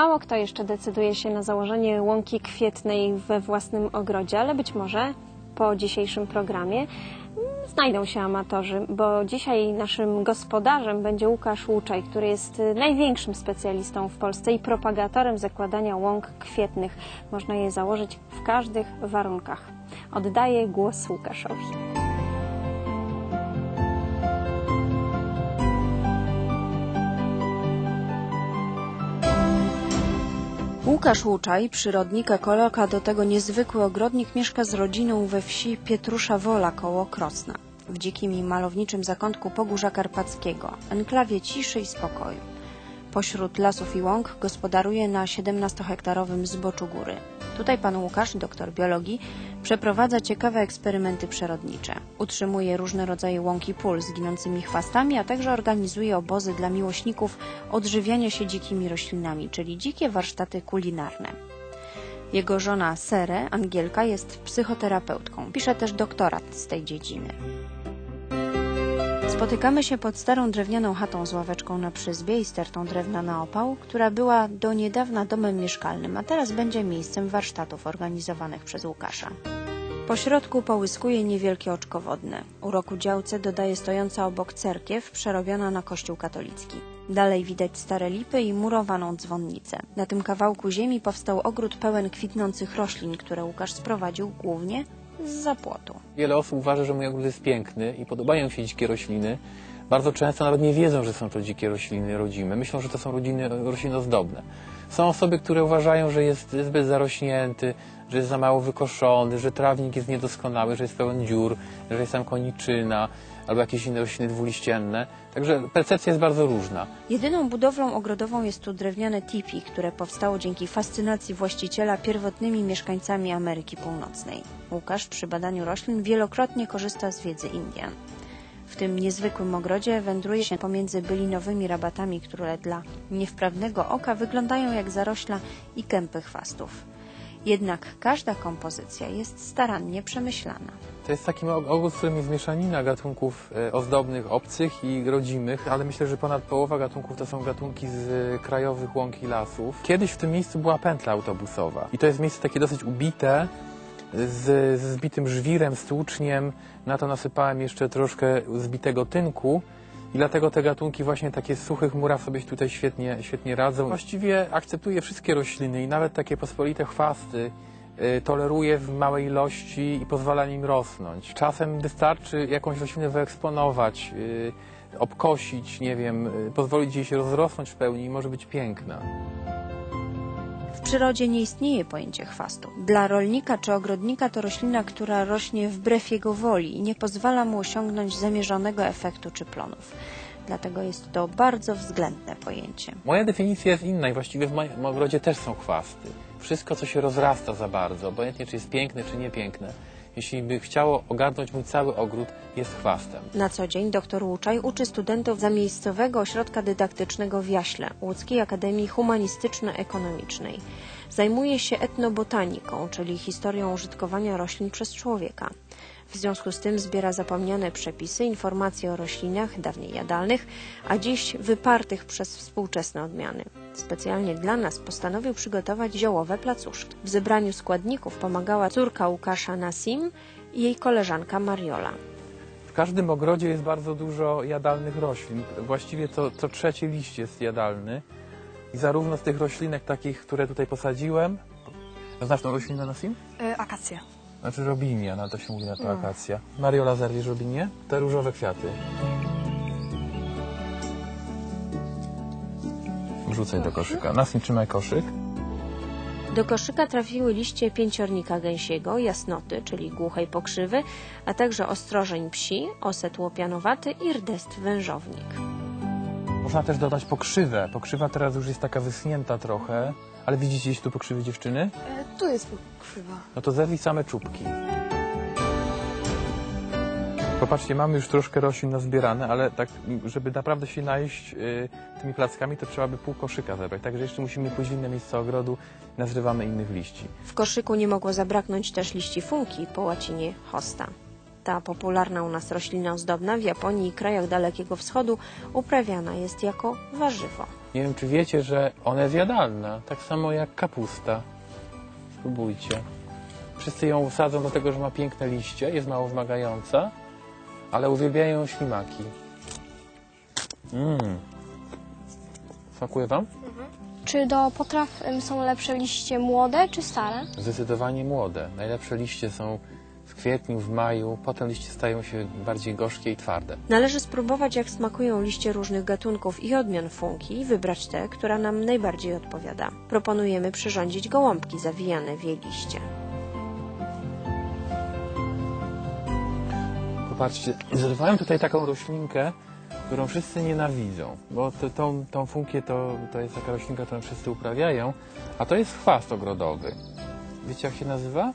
Mało kto jeszcze decyduje się na założenie łąki kwietnej we własnym ogrodzie, ale być może po dzisiejszym programie znajdą się amatorzy, bo dzisiaj naszym gospodarzem będzie Łukasz Łuczaj, który jest największym specjalistą w Polsce i propagatorem zakładania łąk kwietnych. Można je założyć w każdych warunkach. Oddaję głos Łukaszowi. Łukasz Łuczaj, przyrodnik, ekolog, a do tego niezwykły ogrodnik, mieszka z rodziną we wsi Pietrusza Wola koło Krosna, w dzikim i malowniczym zakątku Pogórza Karpackiego, enklawie ciszy i spokoju. Pośród lasów i łąk gospodaruje na 17-hektarowym zboczu góry. Tutaj pan Łukasz, doktor biologii, przeprowadza ciekawe eksperymenty przyrodnicze. Utrzymuje różne rodzaje łąki pól z ginącymi chwastami, a także organizuje obozy dla miłośników odżywiania się dzikimi roślinami, czyli dzikie warsztaty kulinarne. Jego żona Sere, Angielka, jest psychoterapeutką. Pisze też doktorat z tej dziedziny. Spotykamy się pod starą drewnianą chatą z ławeczką na przyzbie i stertą drewna na opał, która była do niedawna domem mieszkalnym, a teraz będzie miejscem warsztatów organizowanych przez Łukasza. Po środku połyskuje niewielkie oczko wodne. Uroku działce dodaje stojąca obok cerkiew, przerobiona na kościół katolicki. Dalej widać stare lipy i murowaną dzwonnicę. Na tym kawałku ziemi powstał ogród pełen kwitnących roślin, które Łukasz sprowadził głównie z zapłotu. Wiele osób uważa, że mój ogród jest piękny i podobają się dzikie rośliny. Bardzo często nawet nie wiedzą, że są to dzikie rośliny rodzime. Myślą, że to są rodziny, rośliny ozdobne. Są osoby, które uważają, że jest zbyt zarośnięty, że jest za mało wykoszony, że trawnik jest niedoskonały, że jest pełen dziur, że jest tam koniczyna albo jakieś inne rośliny dwuliścienne. Także percepcja jest bardzo różna. Jedyną budowlą ogrodową jest tu drewniane tipi, które powstało dzięki fascynacji właściciela pierwotnymi mieszkańcami Ameryki Północnej. Łukasz przy badaniu roślin wielokrotnie korzysta z wiedzy Indian. W tym niezwykłym ogrodzie wędruje się pomiędzy bylinowymi rabatami, które dla niewprawnego oka wyglądają jak zarośla i kępy chwastów. Jednak każda kompozycja jest starannie przemyślana. To jest taki ogród, w którym jest mieszanina gatunków e, ozdobnych, obcych i rodzimych, ale myślę, że ponad połowa gatunków to są gatunki z e, krajowych łąk i lasów. Kiedyś w tym miejscu była pętla autobusowa i to jest miejsce takie dosyć ubite, z, z zbitym żwirem, stłuczniem. Na to nasypałem jeszcze troszkę zbitego tynku. I dlatego te gatunki właśnie takie z suchych muraw sobie tutaj świetnie, świetnie radzą. Właściwie akceptuję wszystkie rośliny i nawet takie pospolite chwasty y, toleruję w małej ilości i pozwala im rosnąć. Czasem wystarczy jakąś roślinę wyeksponować, y, obkosić, nie wiem, y, pozwolić jej się rozrosnąć w pełni i może być piękna. W przyrodzie nie istnieje pojęcie chwastu. Dla rolnika czy ogrodnika to roślina, która rośnie wbrew jego woli i nie pozwala mu osiągnąć zamierzonego efektu czy plonów. Dlatego jest to bardzo względne pojęcie. Moja definicja jest inna i właściwie w moim ogrodzie też są chwasty. Wszystko, co się rozrasta za bardzo, obojętnie czy jest piękne, czy niepiękne, jeśli by chciało ogarnąć mój cały ogród, jest chwastem. Na co dzień dr Łuczaj uczy studentów zamiejscowego ośrodka dydaktycznego w Jaśle, Łódzkiej Akademii Humanistyczno-Ekonomicznej. Zajmuje się etnobotaniką, czyli historią użytkowania roślin przez człowieka. W związku z tym zbiera zapomniane przepisy, informacje o roślinach, dawniej jadalnych, a dziś wypartych przez współczesne odmiany. Specjalnie dla nas postanowił przygotować ziołowe placuszki. W zebraniu składników pomagała córka Łukasza Nasim i jej koleżanka Mariola. W każdym ogrodzie jest bardzo dużo jadalnych roślin. Właściwie to co trzeci liść jest jadalny. I zarówno z tych roślinek takich, które tutaj posadziłem... Znasz tą roślinę, Nasim? Y, akacja. Znaczy robinia, no to się mówi na to akacja. Mariola, zerwiesz robinię? Te różowe kwiaty. Wrzucaj do koszyka. Nasim, trzymaj koszyk. Do koszyka trafiły liście pięciornika gęsiego, jasnoty, czyli głuchej pokrzywy, a także ostrożeń psi, oset łopianowaty i rdest wężownik. Można też dodać pokrzywę. Pokrzywa teraz już jest taka wyschnięta trochę. Ale widzicie gdzieś tu pokrzywy dziewczyny? E, tu jest krzywa. No to zerwij same czubki. Popatrzcie, mamy już troszkę roślin nazbierane, ale tak, żeby naprawdę się najeść y, tymi plackami, to trzeba by pół koszyka zebrać. Także jeszcze musimy pójść w inne miejsce ogrodu, nazrywamy innych liści. W koszyku nie mogło zabraknąć też liści funki, po łacinie hosta. Ta popularna u nas roślina ozdobna w Japonii i krajach Dalekiego Wschodu uprawiana jest jako warzywo. Nie wiem, czy wiecie, że ona jest jadalna, tak samo jak kapusta. Spróbujcie. Wszyscy ją sadzą dlatego, że ma piękne liście, jest mało wymagająca, ale uwielbiają ją ślimaki. Mmm. Smakuje wam? Czy do potraw em, są lepsze liście młode czy stare? Zdecydowanie młode. Najlepsze liście są w kwietniu, w maju, potem liście stają się bardziej gorzkie i twarde. Należy spróbować, jak smakują liście różnych gatunków i odmian funki i wybrać tę, która nam najbardziej odpowiada. Proponujemy przyrządzić gołąbki zawijane w jej liście. Popatrzcie, zerwałem tutaj taką roślinkę, którą wszyscy nienawidzą, bo to, tą, tą funkię to, to jest taka roślinka, którą wszyscy uprawiają, a to jest chwast ogrodowy. Wiecie jak się nazywa?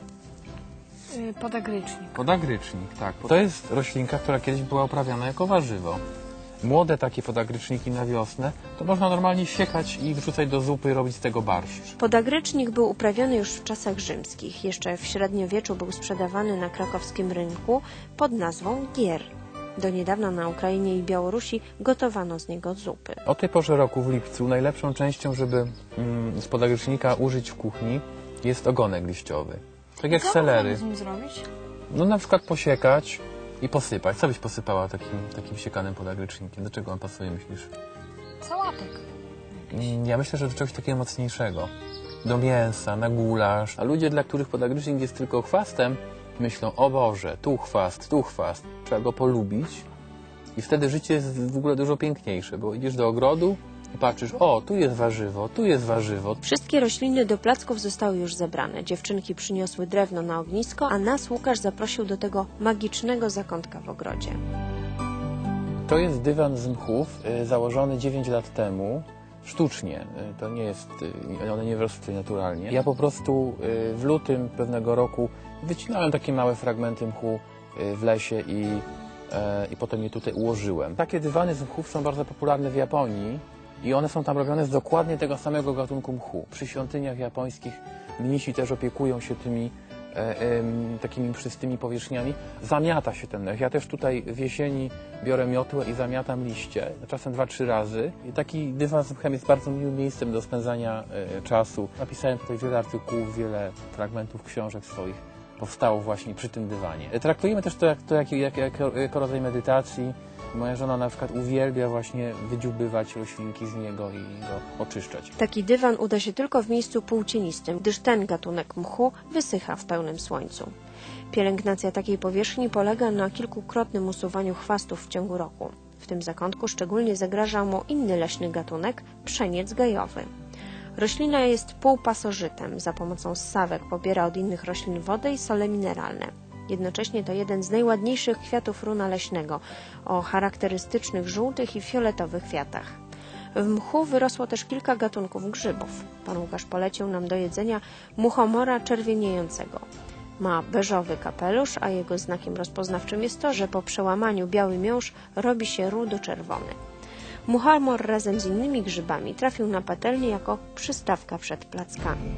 Y, Podagrycznik. Podagrycznik, tak. To jest roślinka, która kiedyś była uprawiana jako warzywo. Młode takie podagryczniki na wiosnę, to można normalnie siekać i wrzucać do zupy i robić z tego barszcz. Podagrycznik był uprawiany już w czasach rzymskich. Jeszcze w średniowieczu był sprzedawany na krakowskim rynku pod nazwą gier. Do niedawna na Ukrainie i Białorusi gotowano z niego zupy. O tej porze roku w lipcu najlepszą częścią, żeby mm, z podagrycznika użyć w kuchni jest ogonek liściowy. Tak jak celery. z nim zrobić? No na przykład posiekać i posypać. Co byś posypała takim, takim siekanym podagrycznikiem? Do czego on pasuje, myślisz? Sałatek. Mm, Ja myślę, że do czegoś takiego mocniejszego. Do mięsa, na gulasz. A ludzie, dla których podagrycznik jest tylko chwastem, myślą, o Boże, tu chwast, tu chwast. Trzeba go polubić i wtedy życie jest w ogóle dużo piękniejsze, bo idziesz do ogrodu patrzysz, o, tu jest warzywo, tu jest warzywo. Wszystkie rośliny do placków zostały już zebrane. Dziewczynki przyniosły drewno na ognisko, a nas Łukasz zaprosił do tego magicznego zakątka w ogrodzie. To jest dywan z mchów, y, założony 9 lat temu, sztucznie. Y, To nie jest, y, one nie tutaj naturalnie. Ja po prostu w lutym pewnego roku wycinałem takie małe fragmenty mchu w lesie i, i potem je tutaj ułożyłem. Takie dywany z mchów są bardzo popularne w Japonii i one są tam robione z dokładnie tego samego gatunku mchu. Przy świątyniach japońskich mnisi też opiekują się tymi e, em, takimi przystymi powierzchniami, zamiata się ten mech. Ja też tutaj w jesieni biorę miotłę i zamiatam liście, czasem dwa, trzy razy. I taki dywan z mchem jest bardzo miłym miejscem do spędzania e, czasu. Napisałem tutaj wiele artykułów, wiele fragmentów książek swoich powstało właśnie przy tym dywanie. E, Traktujemy też to, jak, to jak, jak, jak, jako rodzaj medytacji. Moja żona na przykład uwielbia właśnie wydziubywać roślinki z niego i go oczyszczać. Taki dywan uda się tylko w miejscu półcienistym, gdyż ten gatunek mchu wysycha w pełnym słońcu. Pielęgnacja takiej powierzchni polega na kilkukrotnym usuwaniu chwastów w ciągu roku. W tym zakątku szczególnie zagraża mu inny leśny gatunek, pszeniec gajowy. Roślina jest półpasożytem, za pomocą ssawek pobiera od innych roślin wodę i sole mineralne. Jednocześnie to jeden z najładniejszych kwiatów runa leśnego, o charakterystycznych żółtych i fioletowych kwiatach. W mchu wyrosło też kilka gatunków grzybów. Pan Łukasz polecił nam do jedzenia muchomora czerwieniejącego. Ma beżowy kapelusz, a jego znakiem rozpoznawczym jest to, że po przełamaniu biały miąższ robi się rudo-czerwony. Muchomor razem z innymi grzybami trafił na patelnię jako przystawka przed plackami.